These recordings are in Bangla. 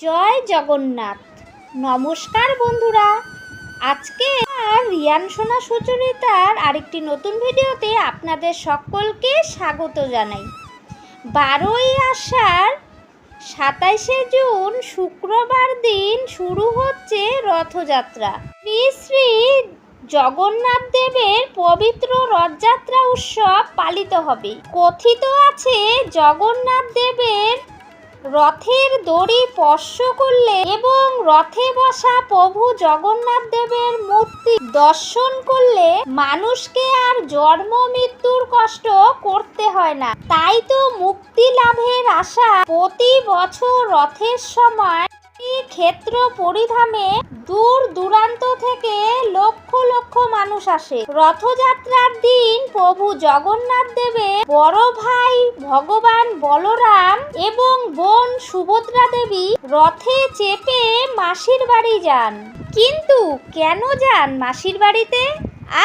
জয় জগন্নাথ। নমস্কার বন্ধুরা। আজকে রিয়ান সোনা সুচরিতার আরেকটি নতুন ভিডিওতে আপনাদের সকলকে স্বাগত জানাই। বারোই আষাঢ়, সাতাইশে জুন, শুক্রবার দিন শুরু হচ্ছে রথযাত্রা। শ্রী শ্রী জগন্নাথ দেবের পবিত্র রথযাত্রা উৎসব পালিত হবে। কথিত আছে, জগন্নাথ দেবের রথের দড়ি স্পর্শ করলে এবং রথে বসা প্রভু জগন্নাথ দেবের মূর্তি দর্শন করলে মানুষকে আর জন্ম মৃত্যুর কষ্ট করতে হয় না। তাই তো মুক্তি লাভের আশা প্রতি বছর রথের সময় ক্ষেত্র পরিধামে দূর দূরান্ত থেকে লক্ষ লক্ষ মানুষ আসে। রথযাত্রার দিন প্রভু জগন্নাথ দেবের বড় ভাই ভগবান বলরাম এবং বোন সুভদ্রা দেবী রথে চেপে মাসির বাড়ি যান। কিন্তু কেন যান মাসির বাড়িতে?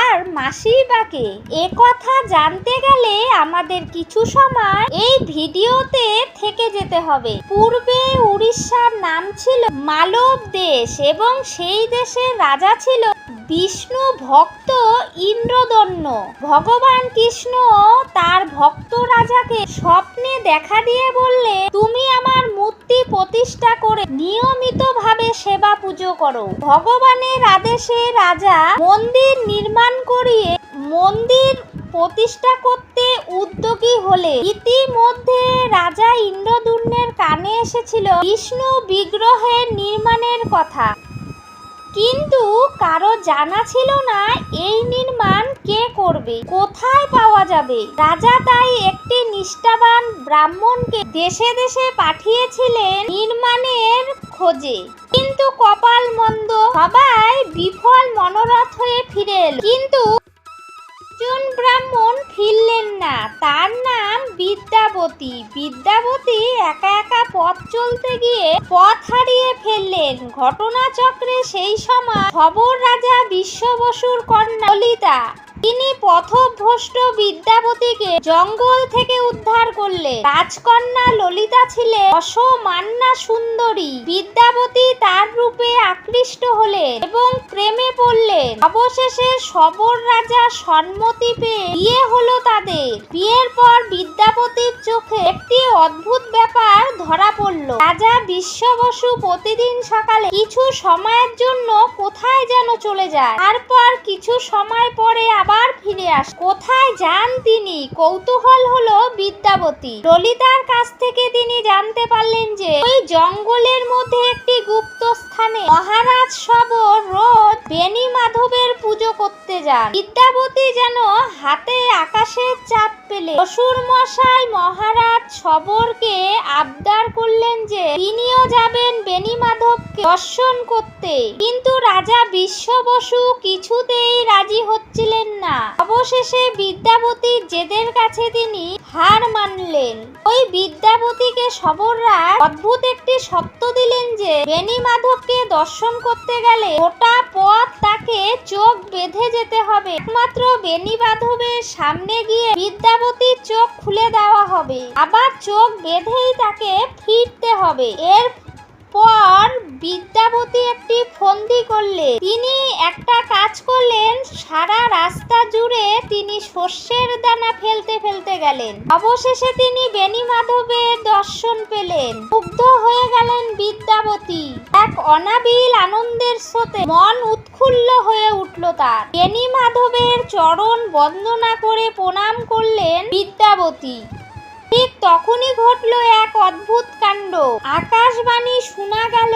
আর মাসি বাকে এ কথা জানতে গেলে আমাদের কিছু সময় এই ভিডিওতে থেকে যেতে হবে। পূর্বে উড়িষ্যার নাম ছিল মালব দেশ এবং সেই দেশের রাজা ছিল বিষ্ণু ভক্ত ইন্দ্রদন্য ভগবান কৃষ্ণ তার ভক্ত রাজাকে স্বপ্নে দেখা দিয়ে বললে, তুমি আমার মূর্তি প্রতিষ্ঠা করে নিয়মিতভাবে সেবা পুজো করো। ভগবানের আদেশে রাজা মন্দির নির্মাণ করিয়ে মন্দির প্রতিষ্ঠা করতে উদ্যোগী হলে ইতিমধ্যে রাজা ইন্দ্রদূর্ণের কানে এসেছিল বিষ্ণু বিগ্রহের নির্মাণের কথা। কিন্তু কারও জানা ছিল না এই নির্মাণ কে করবে, কোথায় পাওয়া যাবে। রাজা তাই একটি নিষ্ঠাবান ব্রাহ্মণকে দেশে দেশে পাঠিয়েছিলেন নির্মাণের খোঁজে। কিন্তু কপাল মন্দ সবাই বিফল মনোরথ হয়ে ফিরে কিন্তু একজন ব্রাহ্মণ ফিরলেন না। তার নাম বিদ্যাবতী। বিদ্যাবতী একা একা পথ চলতে গিয়ে পথ হারিয়ে ফেললেন। ঘটনাচক্রে সেই সময় খবর রাজা বিশ্ব বসুর কন্যা ললিতা। তিনি পথভ্রষ্ট বিদ্যাপতিকে জঙ্গল থেকে উদ্ধার করলেন রাজকন্যা ললিতা ছিলেন অসমান্না সুন্দরী। বিদ্যাপতি তার রূপে আকৃষ্ট হলেন এবং প্রেমে পড়লেন। অবশেষে সবর রাজা সম্মতি পেয়ে বিয়ে হলো তাদের। বিয়ের পর বিদ্যাপতির চোখে একটি অদ্ভুত ব্যাপার ধরা পড়ল। রাজা বিশ্ব বসু প্রতিদিন সকালে কিছু সময়ের জন্য কোথায় যেন চলে যায়। তারপর কিছু সময় পরে আবার ফিরে আস। কোথায় যান তিনি? কৌতূহল হলো বিদ্যাবতী। ললিতার কাছ থেকে তিনি জানতে পারলেন যে, ওই জঙ্গলের মধ্যে একটি গুপ্ত স্থানে মহারাজ সবর রোজ বেনি মাধবের পুজো করতে যান। বিদ্যাবতী যেন হাতে আকাশের চাঁদ পেলে শ্বশুর মশাই মহারাজ সবরকে আবদার করলেন যে, তিনিও যাবেন বেনি দর্শন করতে। কিন্তু রাজা বিশ্ব বসু কিছুতেই রাজি হচ্ছিলেন না। অবশেষে বিদ্যাপতির জেদের কাছে তিনি হার মানলেন। ওই বিদ্যাপতিকে সবররা অদ্ভুত একটি সত্য দিলেন যে বেনি মাধবকে দর্শন করতে গেলে গোটা পথ তাকে চোখ বেঁধে যেতে হবে। একমাত্র বেনি মাধবের সামনে গিয়ে বিদ্যাপতির চোখ খুলে দেওয়া হবে। আবার চোখ বেঁধেই তাকে ফিরতে হবে। এর পর বিদ্যাপতি একটি ফন্দি করলেন। তিনি একটা কাজ করলেন, সারা রাস্তা জুড়ে তিনি শস্যের দানা ফেলতে ফেলতে গেলেন। অবশেষে তিনি বেনি মাধবের দর্শন পেলেন। মুগ্ধ হয়ে গেলেন বিদ্যাপতি এক অনাবিল আনন্দের স্রোতে মন উৎফুল্ল হয়ে উঠল তার। বেনি মাধবের চরণ বন্দনা করে প্রণাম করলেন বিদ্যাপতি ঠিক তখনই ঘটলো এক অদ্ভুত কাণ্ড। আকাশবাণী শোনা গেল,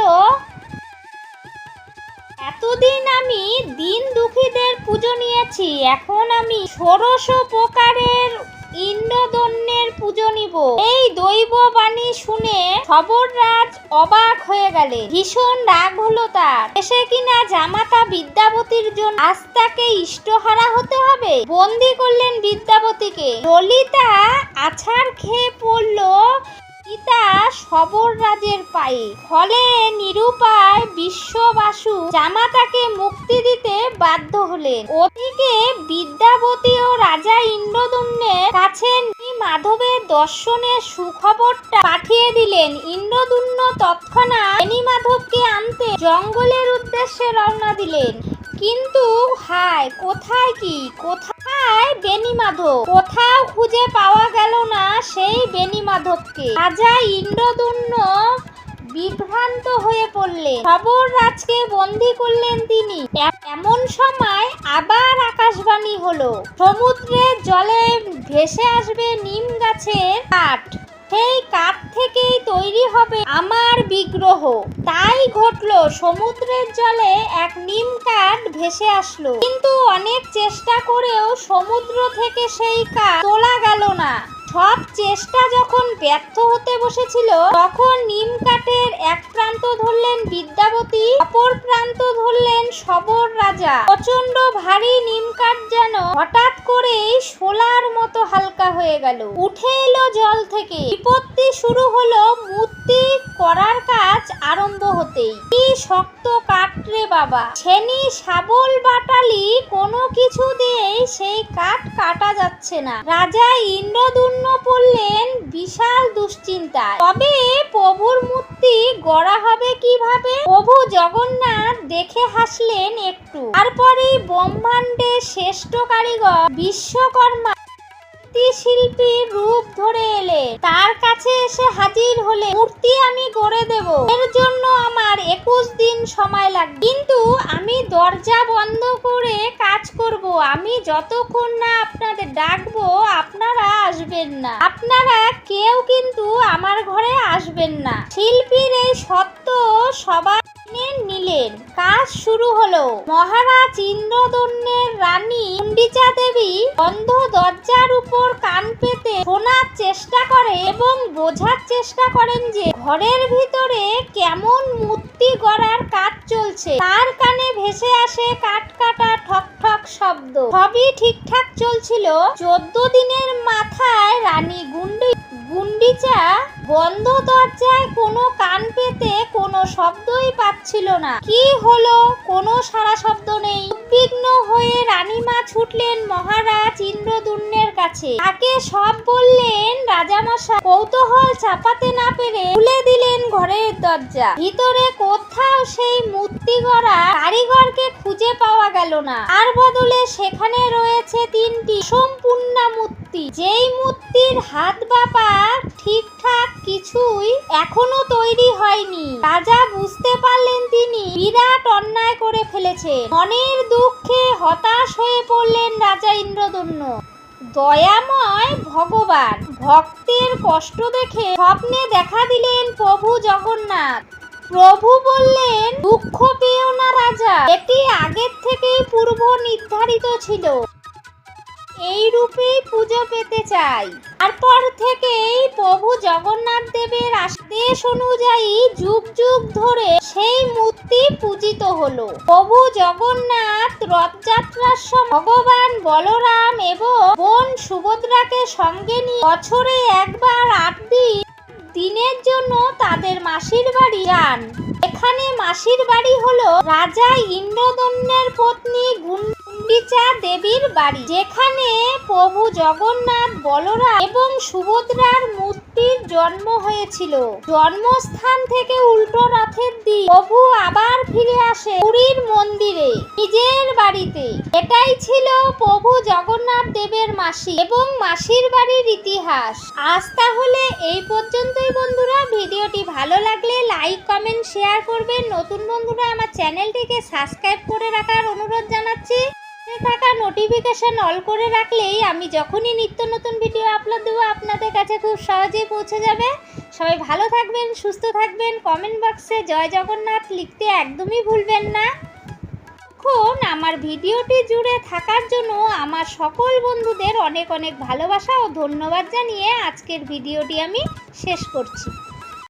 এতদিন আমি দিন দুঃখীদের পুজো নিয়েছি, এখন আমি ষোড়শ প্রকারের ইন্দ্রদন্যের পুজো নিব। এই দৈব বাণী শুনে সবররাজ অবাক হয়ে গেলে। ভীষণ রাগ হলো তার। এসে কিনা জামাতা বিদ্যাপতির জন্য আস্তাকে ইষ্টহারা হতে হবে? বন্দি করলেন বিদ্যাপতিকে ললিতা আছাড় খেয়ে পড়ল পিতা সবর রাজের পায়ে। ফলে নিরুপায় বিশ্ববাসু জামাতাকে মুক্তি দিতে বাধ্য হলেন। ওদিকে বিদ্যাবতী ও রাজা ইন্দ্রদুম্নের কাছে মাধবের দর্শনের সুখবরটা পাঠিয়ে দিলেন। ইন্দ্রদুম্ন তৎক্ষণাৎ মাধবকে আনতে জঙ্গলের উদ্দেশ্যে রওনা দিলেন। কিন্তু হায়, কোথায় কি? কোথায় বেনি মাধব, কোথাও খুঁজে পাওয়া গেল না সেই বেনি মাধবকে। রাজা ইন্দ্রদুম্ন বিভ্রান্ত হয়ে পড়লেন। খবর রাজকে বন্দি করলেন তিনি। এমন সময় আবার আকাশবাণী হলো। সমুদ্রের জলে ভেসে আসবে নিম গাছের কাঠ। সেই কাঠ থেকেই তৈরি হবে আমার বিগ্রহ। তাই ঘটল, সমুদ্রের জলে এক নিম কাঠ ভেসে আসলো। কিন্তু অনেক চেষ্টা করেও সমুদ্র থেকে সেই কাঠ তোলা গেল না। সব চেষ্টা যখন ব্যর্থ হতে বসেছিল, তখন নিম কাঠের এক প্রান্ত ধরলেন বিদ্যাবতী, অপর প্রান্ত ধরলেন সবর রাজা। প্রচণ্ড ভারী নিম কাঠ যেন হঠাৎ করেই শোলার মতো হালকা হয়ে গেল। উঠে এলো জল থেকে। বিপত্তি শুরু হলো মূর্তি করার কাজ আরম্ভ হতেই। কি শক্ত কাঠ রে বাবা! ছেনি, শাবল, বাটালি কোনো কিছু দিয়েই সেই কাঠ কাটা যাচ্ছে না। রাজা ইন্দ্রদুম্ন পড়লেন বিশাল দুশ্চিন্তায় তবে প্রভুর মূর্তি গড়া হবে কীভাবে? প্রভু জগন্নাথ দেখে হাসলেন একটু। তারপরেই ব্রহ্মাণ্ডের শ্রেষ্ঠ কারিগর বিশ্বকর্মা শিল্পীর রূপ ধরে এলে তার কাছে এসে হাজির হলে মূর্তি আমি গড়ে দেব। এর জন্য আমার দিন সময় লাগবে। কিন্তু আমি দরজা বন্ধ করে কাজ করব। আমি যতক্ষণ না আপনাদের ডাকবো, আপনারা আসবেন না। আপনারা কেউ কিন্তু আমার ঘরে আসবেন না। শিল্পীর এই সত্য সবার নিলেন। কাজ শুরু হলো। মহারাজ ইন্দ্রদন্যের রানী কুণ্ডিচা দেবী বন্ধ দরজার উপর কান পেতে শোনার চেষ্টা করে এবং বোঝার চেষ্টা করেন যে, ঘরের ভিতরে কেমন মূর্তি গড়ার কাজ চলছে। তার কানে ভেসে আসে কাঠ কাটা ঠক ঠক শব্দ। সবই ঠিকঠাক চলছিল। চোদ্দ দিনের মাথায় রানী গুন্ডি গুন্ডিচা বন্ধ দরজায় কোনো কান পেতে কোনো শব্দই পাচ্ছিল না। কি হলো? কোনো সারা শব্দ নেই। উদ্বিগ্ন হয়ে রানীমা ছুটলেন মহারাজ ইন্দ্রদুম্নের কাছে। তাকে সব বললেন রাজামশাই। কৌতূহল চাপাতে না পেরে খুলে দিলেন ঘরের দরজা। ভিতরে কোথাও সেই মূর্তি গড়া কারিগরকে খুঁজে পাওয়া গেল না। আর বদলে সেখানে রয়েছে তিনটি সম্পূর্ণ মূর্তি। যেই মূর্তির হাত বা পা ঠিকঠাক কিছুই এখনও তৈরি হয়নি। রাজা বুঝতে পারলেন তিনি বিরাট অন্যায় করে ফেলেছে মনের দুঃখে হতাশ হয়ে পড়লেন রাজা ইন্দ্রদন্য দয়াময় ভগবান, ভক্তের কষ্ট দেখে স্বপ্নে দেখা দিলেন প্রভু জগন্নাথ। প্রভু বললেন, দুঃখ পেও না রাজা, এটি আগের থেকেই পূর্ব নির্ধারিত ছিল। এই রূপেই পুজো পেতে চাই। তারপর থেকেই প্রভু জগন্নাথ দেবের আদেশ অনুযায়ী যুগ যুগ ধরে সেই মূর্তি পূজিত হলো। প্রভু জগন্নাথ রথযাত্রার সময় ভগবান বলরাম এবং বোন সুভদ্রাকে সঙ্গে নিয়ে বছরে একবার আট দিন দিনের জন্য তাদের মাসির বাড়ি যান। এখানে মাসির বাড়ি হলো রাজা ইন্দ্রদন্যের পত্নী গুন্ডিচা দেবীর বাড়ি, যেখানে প্রভু জগন্নাথ, বলরাম এবং সুভদ্রার মূর্তির জন্ম হয়েছিল। জন্মস্থান থেকে উল্টো রথের দিন প্রভু আবার ফিরে আসে পুরীর মন্দিরে, নিজের বাড়িতে। এটাই ছিল প্রভু জগন্নাথ দেবের মাসি এবং মাসির বাড়ির ইতিহাস। আজ তাহলে এই পর্যন্তই বন্ধুরা। ভিডিওটি ভালো লাগলে লাইক, কমেন্ট, শেয়ার করবেন। নতুন বন্ধুরা আমার চ্যানেলটিকে সাবস্ক্রাইব করে রাখার অনুরোধ জানাচ্ছি। থাকা নোটিফিকেশন অল করে রাখলেই আমি যখনই নিত্য নতুন ভিডিও আপলোড দেবো আপনাদের কাছে খুব সহজেই পৌঁছে যাবে। সবাই ভালো থাকবেন, সুস্থ থাকবেন কমেন্ট বক্সে জয় জগন্নাথ লিখতে একদমই ভুলবেন না। এখন আমার ভিডিওটি জুড়ে থাকার জন্য আমার সকল বন্ধুদের অনেক অনেক ভালোবাসা ও ধন্যবাদ জানিয়ে আজকের ভিডিওটি আমি শেষ করছি।